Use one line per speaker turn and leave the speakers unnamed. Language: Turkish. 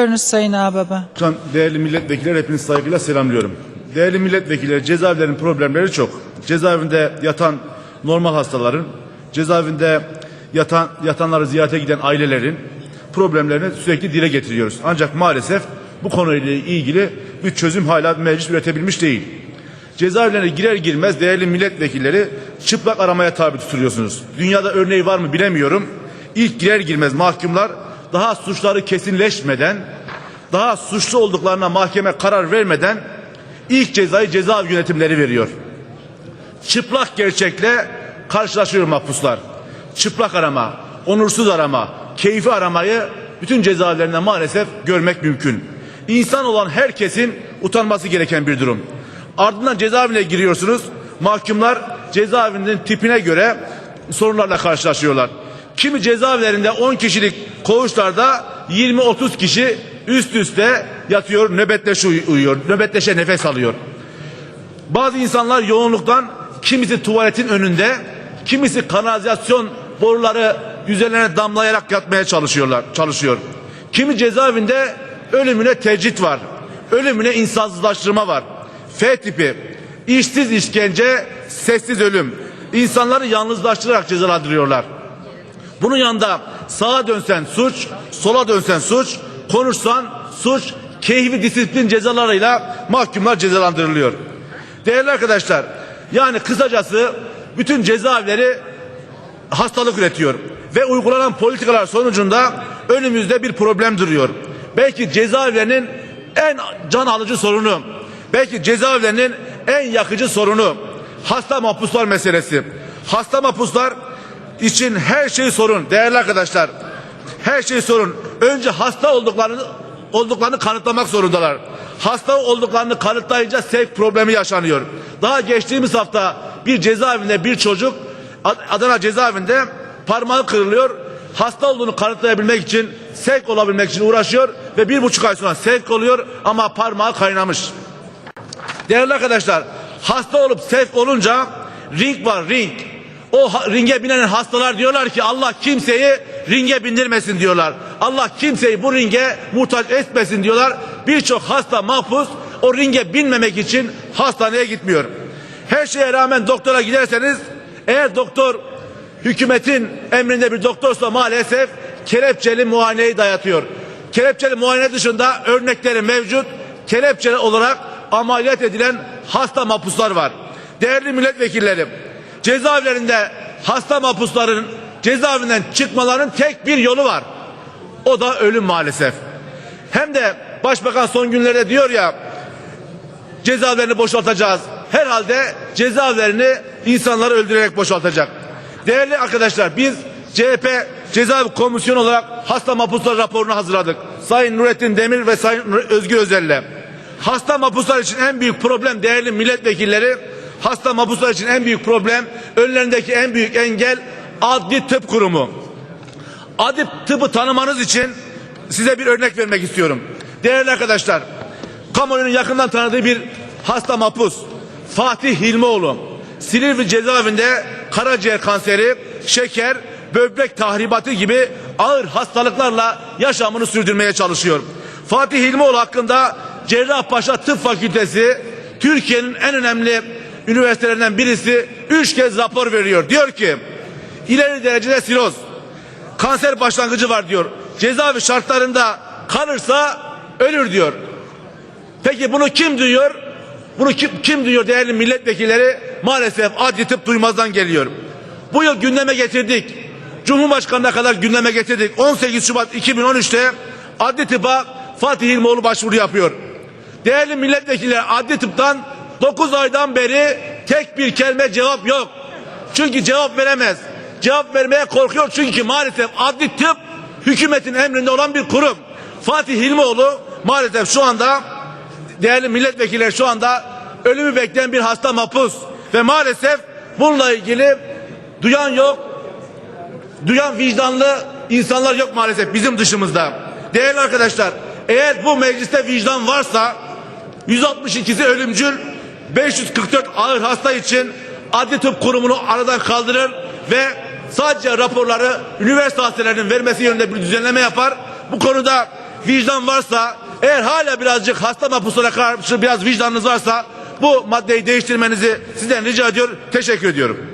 Görünüz Sayın Ağbaba.
Değerli milletvekiller hepinizi saygıyla selamlıyorum. Değerli milletvekilleri cezaevlerinin problemleri çok. Cezaevinde yatan normal hastaların, cezaevinde yatan yatanları ziyarete giden ailelerin problemlerini sürekli dile getiriyoruz. Ancak maalesef bu konuyla ilgili bir çözüm hala meclis üretebilmiş değil. Cezaevlerine girer girmez değerli milletvekilleri çıplak aramaya tabi tutuluyorsunuz. Dünyada örneği var mı bilemiyorum. İlk girer girmez mahkumlar daha suçları kesinleşmeden, daha suçlu olduklarına mahkeme karar vermeden ilk cezayı cezaevi yönetimleri veriyor. Çıplak gerçekle karşılaşıyor mahpuslar. Çıplak arama, onursuz arama, keyfi aramayı bütün cezaevlerinde maalesef görmek mümkün. İnsan olan herkesin utanması gereken bir durum. Ardından cezaevine giriyorsunuz. Mahkumlar cezaevinin tipine göre sorunlarla karşılaşıyorlar. Kimi cezaevlerinde 10 kişilik koğuşlarda 20-30 kişi üst üste yatıyor, nöbetleşe uyuyor, nöbetleşe nefes alıyor. Bazı insanlar yoğunluktan kimisi tuvaletin önünde, kimisi kanalizasyon boruları üzerlerine damlayarak yatmaya çalışıyorlar, çalışıyor. Kimi cezaevinde ölümüne tecrit var. Ölümüne insansızlaştırma var. F tipi işsiz işkence, sessiz ölüm. İnsanları yalnızlaştırarak cezalandırıyorlar. Bunun yanında sağa dönsen suç, sola dönsen suç, konuşsan suç, keyfi disiplin cezalarıyla mahkumlar cezalandırılıyor. Değerli arkadaşlar, yani kısacası bütün cezaevleri hastalık üretiyor ve uygulanan politikalar sonucunda önümüzde bir problem duruyor. Belki cezaevlerinin en can alıcı sorunu, belki cezaevlerinin en yakıcı sorunu hasta mahpuslar meselesi. Hasta mahpuslar için her şey sorun değerli arkadaşlar. Her şey sorun. Önce hasta olduklarını olduklarını kanıtlamak zorundalar. Hasta olduklarını kanıtlayınca sevk problemi yaşanıyor. Daha geçtiğimiz hafta bir cezaevinde bir çocuk Adana cezaevinde parmağı kırılıyor. Hasta olduğunu kanıtlayabilmek için sevk olabilmek için uğraşıyor ve bir buçuk ay sonra sevk oluyor ama parmağı kaynamış. Değerli arkadaşlar hasta olup sevk olunca ring var ring. O ringe binen hastalar diyorlar ki Allah kimseyi ringe bindirmesin diyorlar. Allah kimseyi bu ringe muhtaç etmesin diyorlar. Birçok hasta mahpus o ringe binmemek için hastaneye gitmiyor. Her şeye rağmen doktora giderseniz eğer doktor hükümetin emrinde bir doktorsa maalesef kelepçeli muayeneyi dayatıyor. Kelepçeli muayene dışında örnekleri mevcut. Kelepçeli olarak ameliyat edilen hasta mahpuslar var. Değerli milletvekillerim, cezaevlerinde hasta mahpusların cezaevinden çıkmalarının tek bir yolu var. O da ölüm maalesef. Hem de başbakan son günlerde diyor ya cezaevlerini boşaltacağız. Herhalde cezaevlerini insanları öldürerek boşaltacak. Değerli arkadaşlar biz CHP Cezaevi Komisyonu olarak hasta mahpuslar raporunu hazırladık. Sayın Nurettin Demir ve Sayın Özgür Özel'le. Hasta mahpuslar için en büyük problem değerli milletvekilleri hasta mahpuslar için en büyük problem önlerindeki en büyük engel adli tıp kurumu. Adli tıbbı tanımanız için size bir örnek vermek istiyorum. Değerli arkadaşlar, kamuoyunun yakından tanıdığı bir hasta mahpus Fatih Hilmioğlu Silivri cezaevinde karaciğer kanseri, şeker, böbrek tahribatı gibi ağır hastalıklarla yaşamını sürdürmeye çalışıyor. Fatih Hilmioğlu hakkında Cerrahpaşa Tıp Fakültesi Türkiye'nin en önemli üniversitelerinden birisi üç kez rapor veriyor. Diyor ki ileri derecede siroz, kanser başlangıcı var diyor. Cezaevi şartlarında kalırsa ölür diyor. Peki bunu kim duyuyor? Bunu kim, kim duyuyor değerli milletvekilleri? Maalesef adli tıp duymazdan geliyor. Bu yıl gündeme getirdik. Cumhurbaşkanına kadar gündeme getirdik. 18 Şubat 2013'te adli tıpa Fatih İlmoğlu başvuru yapıyor. Değerli milletvekilleri adli tıptan 9 aydan beri tek bir kelime cevap yok. Çünkü cevap veremez. Cevap vermeye korkuyor çünkü maalesef adli tıp hükümetin emrinde olan bir kurum. Fatih Hilmioğlu maalesef şu anda değerli milletvekilleri şu anda ölümü bekleyen bir hasta mahpus ve maalesef bununla ilgili duyan yok, duyan vicdanlı insanlar yok maalesef bizim dışımızda. Değerli arkadaşlar, eğer bu mecliste vicdan varsa 162'si ölümcül, 544 ağır hasta için adli tıp kurumunu aradan kaldırır ve sadece raporları üniversite hastanelerinin vermesi yönünde bir düzenleme yapar. Bu konuda vicdan varsa, eğer hala birazcık hasta mapuslara karşı biraz vicdanınız varsa bu maddeyi değiştirmenizi sizden rica ediyor. Teşekkür ediyorum.